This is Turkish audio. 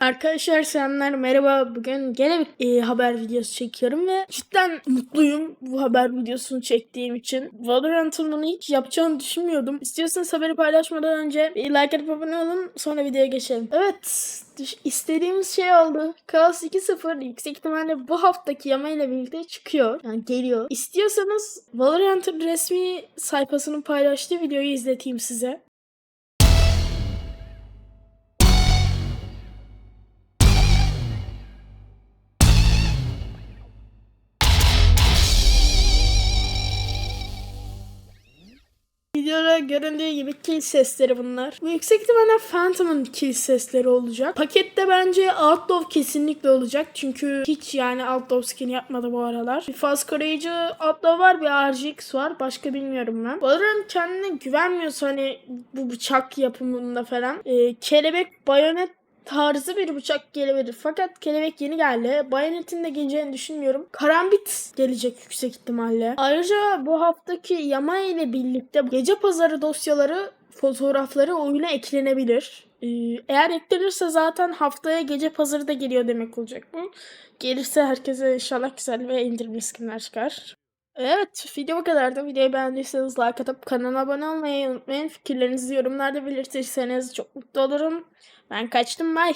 Arkadaşlar selamlar merhaba bugün gene bir e, haber videosu çekiyorum ve cidden mutluyum bu haber videosunu çektiğim için. Valorant'ın bunu hiç yapacağını düşünmüyordum. İstiyorsanız haberi paylaşmadan önce bir like atıp abone olun sonra videoya geçelim. Evet istediğimiz şey oldu. Chaos 2.0 yüksek ihtimalle bu haftaki yama ile birlikte çıkıyor. Yani geliyor. İstiyorsanız Valorant'ın resmi sayfasının paylaştığı videoyu izleteyim size. Videoda göründüğü gibi kill sesleri bunlar. Bu yüksek ihtimalle Phantom'ın kill sesleri olacak. Pakette bence Outlaw kesinlikle olacak. Çünkü hiç yani Outlaw skin yapmadı bu aralar. Bir faz koruyucu Outlaw var bir RGX var. Başka bilmiyorum ben. Valorant kendine güvenmiyorsa hani bu bıçak yapımında falan. Ee, kelebek bayonet tarzı bir bıçak gelebilir. Fakat kelebek yeni geldi. Bayonetin de geleceğini düşünmüyorum. Karambit gelecek yüksek ihtimalle. Ayrıca bu haftaki Yama ile birlikte gece pazarı dosyaları fotoğrafları oyuna eklenebilir. Ee, eğer eklenirse zaten haftaya gece pazarı da geliyor demek olacak bu. Gelirse herkese inşallah güzel ve indirimli skinler çıkar. Evet video bu kadardı. Videoyu beğendiyseniz like atıp kanala abone olmayı unutmayın. Fikirlerinizi yorumlarda belirtirseniz çok mutlu olurum. Ben kaçtım bye.